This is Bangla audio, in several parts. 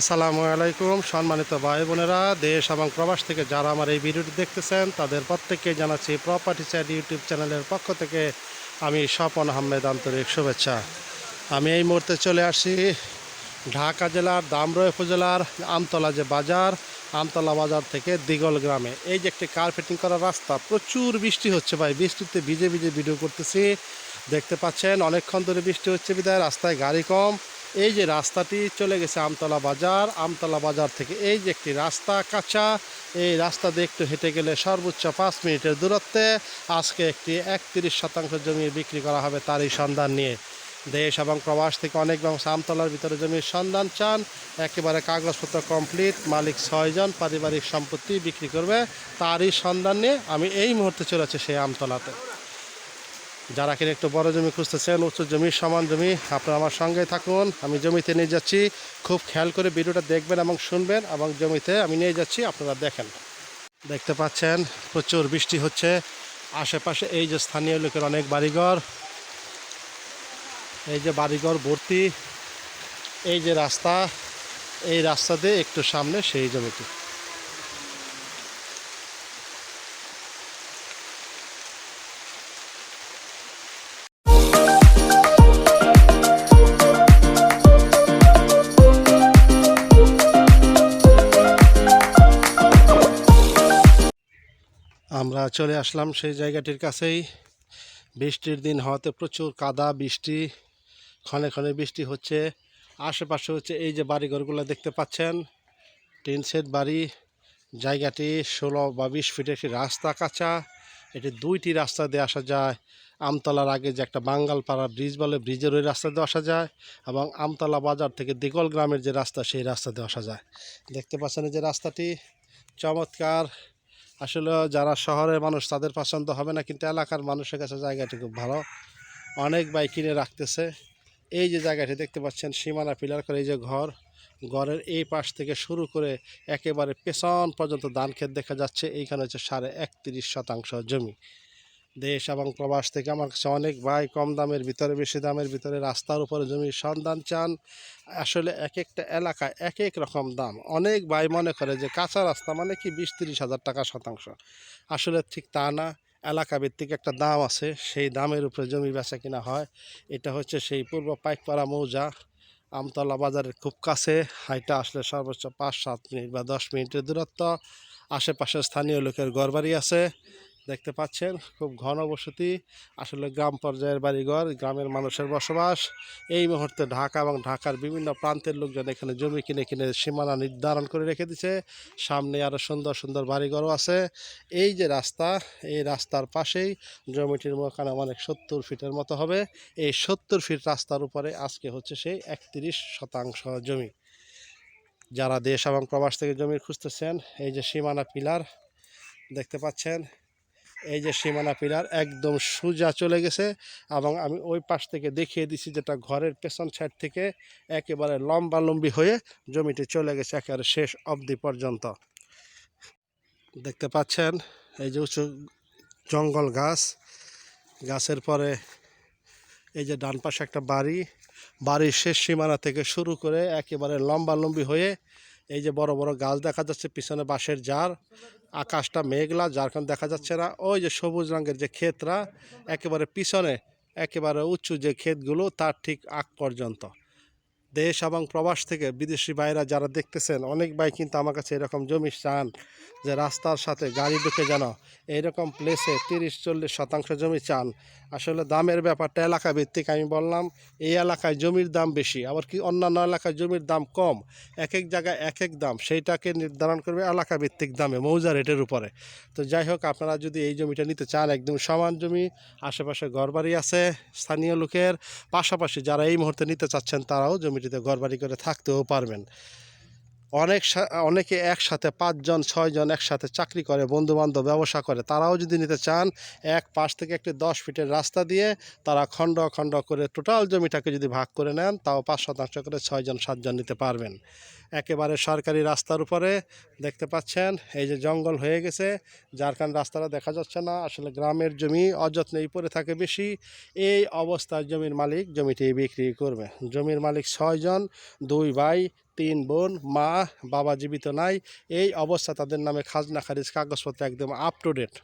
আসসালামু আলাইকুম, সম্মানিত ভাই বোনেরা, দেশ এবং প্রবাস থেকে যারা আমার এই ভিডিওটি দেখতেছেন, তাদের প্রত্যেককে জানাচ্ছি প্রপার্টি চ্যাট ইউটিউব চ্যানেলের পক্ষ থেকে আমি স্বপন আহমেদ আন্তরিক শুভেচ্ছা। আমি এই মুহূর্তে চলে আসি ঢাকা জেলার দামরয় উপজেলার আমতলা যে বাজার, আমতলা বাজার থেকে দিগল গ্রামে। এই যে একটি কার্পেটিং করা রাস্তা, প্রচুর বৃষ্টি হচ্ছে ভাই, বৃষ্টিতে ভিজে ভিজে ভিডিও করতেছি। দেখতে পাচ্ছেন, অনেকক্ষণ ধরে বৃষ্টি হচ্ছে বিদায় রাস্তায় গাড়ি কম। এই যে রাস্তাটি চলে গেছে আমতলা বাজার আমতলা বাজার থেকে এই যে একটি রাস্তা কাঁচা, এই রাস্তা দিয়ে একটু হেঁটে গেলে সর্বোচ্চ পাঁচ মিনিটের দূরত্বে আজকে একটি একত্রিশ শতাংশ জমি বিক্রি করা হবে তারই সন্ধান নিয়ে। দেশ এবং প্রবাস থেকে অনেক মানুষ আমতলার ভিতরে জমির সন্ধান চান। একেবারে কাগজপত্র কমপ্লিট মালিক ছয়জন, পারিবারিক সম্পত্তি বিক্রি করবে তারই সন্ধান নিয়ে আমি এই মুহূর্তে চলেছি সেই আমতলাতে। যারা কিনা একটু বড় জমি খুঁজতেছেন উঁচু জমি, সমান জমি, আপনারা আমার সঙ্গে থাকুন। আমি জমিতে নিয়ে যাচ্ছি। খুব খেয়াল করে ভিডিওটা দেখবেন এবং শুনবেন এবং জমিতে আমি নিয়ে যাচ্ছি, আপনারা দেখেন। দেখতে পাচ্ছেন, প্রচুর বৃষ্টি হচ্ছে। আশেপাশে এই যে স্থানীয় লোকের অনেক বাড়িঘর। এই যে বাড়িঘর ভর্তি। এই যে রাস্তা, এই রাস্তা দিয়ে একটু সামনে সেই জমিটি। আমরা চলে আসলাম সেই জায়গাটির কাছেই। বৃষ্টির দিন হওয়াতে প্রচুর কাদা, বৃষ্টি, ক্ষণে ক্ষণে বৃষ্টি হচ্ছে। আশেপাশে হচ্ছে এই যে বাড়িঘরগুলো দেখতে পাচ্ছেন, টিন সেট বাড়ি, জায়গাটি ষোলো বা বিশ ফিটের একটি রাস্তা কাঁচা। এটি দুইটি রাস্তা দিয়ে আসা যায়। আমতলার আগে যে একটা বাঙ্গালপাড়া ব্রিজ বলে, ব্রিজের ওই রাস্তা দিয়ে আসা যায় এবং আমতলা বাজার থেকে দিগল গ্রামের যে রাস্তা, সেই রাস্তা দিয়ে আসা যায়। দেখতে পাচ্ছেন যে রাস্তাটি, চমৎকার। আসলে যারা শহরের মানুষ, তাদের পছন্দ হবে না, কিন্তু এলাকার মানুষের কাছে জায়গাটি খুব ভালো। অনেক বাইক কিনে রাখতেছে। এই যে জায়গাটি দেখতে পাচ্ছেন, সীমানা পিলার করে এই যে ঘর, ঘরের এই পাশ থেকে শুরু করে একেবারে পেছন পর্যন্ত ধান ক্ষেত দেখা যাচ্ছে। এইখানে হচ্ছে সাড়ে একত্রিশ শতাংশ জমি। দেশ এবং প্রবাস থেকে আমার কাছে অনেক ভাই কম দামের ভিতরে, বেশি দামের ভিতরে রাস্তার উপরে জমির সন্ধান চান। আসলে এক একটা এলাকায় এক এক রকম দাম। অনেক ভাই মনে করে যে কাঁচা রাস্তা মানে কি বিশ তিরিশ হাজার টাকা শতাংশ। আসলে ঠিক তা না। এলাকা ভিত্তিক একটা দাম আছে, সেই দামের উপরে জমি বেচা কিনা হয়। এটা হচ্ছে সেই পূর্ব পাইকপাড়া মৌজা, আমতলা বাজারের খুব কাছে। হাইটা আসলে সর্বোচ্চ পাঁচ সাত মিনিট বা দশ মিনিটের দূরত্ব। আশেপাশে স্থানীয় লোকের ঘরবাড়ি আছে। দেখতে পাচ্ছেন, খুব ঘন বসতি। আসলে গ্রাম পর্যায়ের বাড়িঘর, গ্রামের মানুষের বসবাস। এই মুহূর্তে ঢাকা এবং ঢাকার বিভিন্ন প্রান্তের লোকজন এখানে জমি কিনে কিনে সীমানা নির্ধারণ করে রেখে দিছে। সামনে আরও সুন্দর সুন্দর বাড়িঘরও আছে। এই যে রাস্তা, এই রাস্তার পাশেই জমিটির মোকানে অনেক সত্তর ফিটের মতো হবে। এই সত্তর ফিট রাস্তার উপরে আজকে হচ্ছে সেই একত্রিশ শতাংশ জমি। যারা দেশ এবং প্রবাস থেকে জমি খুঁজতেছেন, এই যে সীমানা পিলার, দেখতে পাচ্ছেন এই যে সীমানা পিলার একদম সোজা চলে গেছে এবং আমি ওই পাশ থেকে দেখিয়ে দিছি যেটা ঘরের পেছন সাইড থেকে একেবারে লম্বা লম্বি হয়ে জমিটি চলে গেছে একেবারে শেষ অবধি পর্যন্ত। দেখতে পাচ্ছেন, এই যে উঁচু জঙ্গল গাছ। গাছের পরে এই যে ডান পাশে একটা বাড়ি। বাড়ির শেষ সীমানা থেকে শুরু করে একেবারে লম্বা লম্বি হয়ে এই যে বড় বড় গাছ দেখা যাচ্ছে, পিছনে বাঁশের জার, আকাশটা মেঘলা যার কারণে দেখা যাচ্ছে না। ওই যে সবুজ রঙের যে ক্ষেতরা, একেবারে পিছনে, একেবারে উঁচু যে ক্ষেতগুলো, তার ঠিক আগ পর্যন্ত। দেশ এবং প্রবাস থেকে বিদেশি ভাইরা যারা দেখতেছেন, অনেক ভাই কিন্তু আমার কাছে এরকম জমি চান যে রাস্তার সাথে গাড়ি ঢুকে যেন এইরকম প্লেসে তিরিশ, চল্লিশ শতাংশ জমি চান। আসলে দামের ব্যাপারটা এলাকা ভিত্তিক আমি বললাম, এই এলাকায় জমির দাম বেশি, আবার কি অন্যান্য এলাকায় জমির দাম কম? এক এক জায়গায় এক এক দাম, সেইটাকে নির্ধারণ করবে এলাকা ভিত্তিক দামে, মৌজা রেটের উপরে। তো যাই হোক, আপনারা যদি এই জমিটা নিতে চান, একদম সমান জমি, আশেপাশে ঘরবাড়ি আছে, স্থানীয় লোকের, পাশাপাশি যারা এই মুহূর্তে নিতে চাচ্ছেন তারাও জমিটিতে ঘরবাড়ি করে থাকতেও পারবেন। অনেক অনেকে একসাথে পাঁচজন, ছয়জন একসাথে চাকরি করে বন্ধু বান্ধব ব্যবসা করে, তারাও যদি নিতে চান, এক পাশ থেকে একটি দশ ফিটের রাস্তা দিয়ে তারা খণ্ড খণ্ড করে টোটাল জমিটাকে যদি ভাগ করে নেন, তাও পাঁচ শতাংশ করে ছয়জন, সাতজন নিতে পারবেন। একেবারে সরকারি রাস্তার উপরে দেখতে পাচ্ছেন, এই যে জঙ্গল হয়ে গেছে যার কারণে রাস্তাটা দেখা যাচ্ছে না, আসলে গ্রামের জমি অযত্নেই পড়ে থাকে বেশি। এই অবস্থায় জমির মালিক জমিটি বিক্রি করবে। জমির মালিক ছয়জন, দুই ভাই তিন বোন, মা, বাবা জীবিত নাই। এই অবস্থা তাদের নামে খাজনা, খারিজ, কাগজপত্র একদম আপ টু ডেট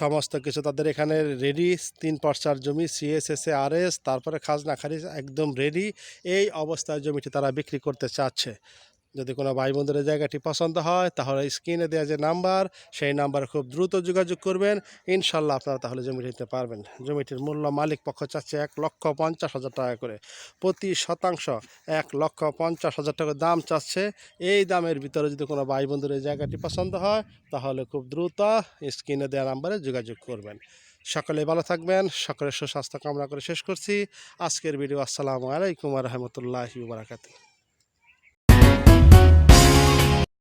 সমস্ত কিছু তাদের এখানে রেডি তিন পর্চার জমি সিএসএসএ আর এস তারপরে খাজনা, খারিজ একদম রেডি এই অবস্থায় জমিটি তারা বিক্রি করতে চাচ্ছে। যদি কোনো ভাই বন্ধুদের জায়গাটি পছন্দ হয়, তাহলে স্ক্রিনে দেওয়া যে নাম্বার সেই নাম্বারে খুব দ্রুত যোগাযোগ করবেন। ইনশাল্লাহ আপনারা তাহলে জমি নিতে পারবেন। জমিটির মূল্য মালিক পক্ষ চাচ্ছে এক লক্ষ পঞ্চাশ হাজার টাকা করে। প্রতি শতাংশ এক লক্ষ পঞ্চাশ হাজার টাকা দাম চাচ্ছে। এই দামের ভিতরে যদি কোনো ভাই বন্ধুর জায়গাটি পছন্দ হয়, তাহলে খুব দ্রুত স্ক্রিনে দেওয়া নাম্বারে যোগাযোগ করবেন। সকলে ভালো থাকবেন, সকলের সুস্বাস্থ্য কামনা করে শেষ করছি। আজকের ভিডিও আসসালামু আলাইকুম রহমতুল্লাহি বারাকাতু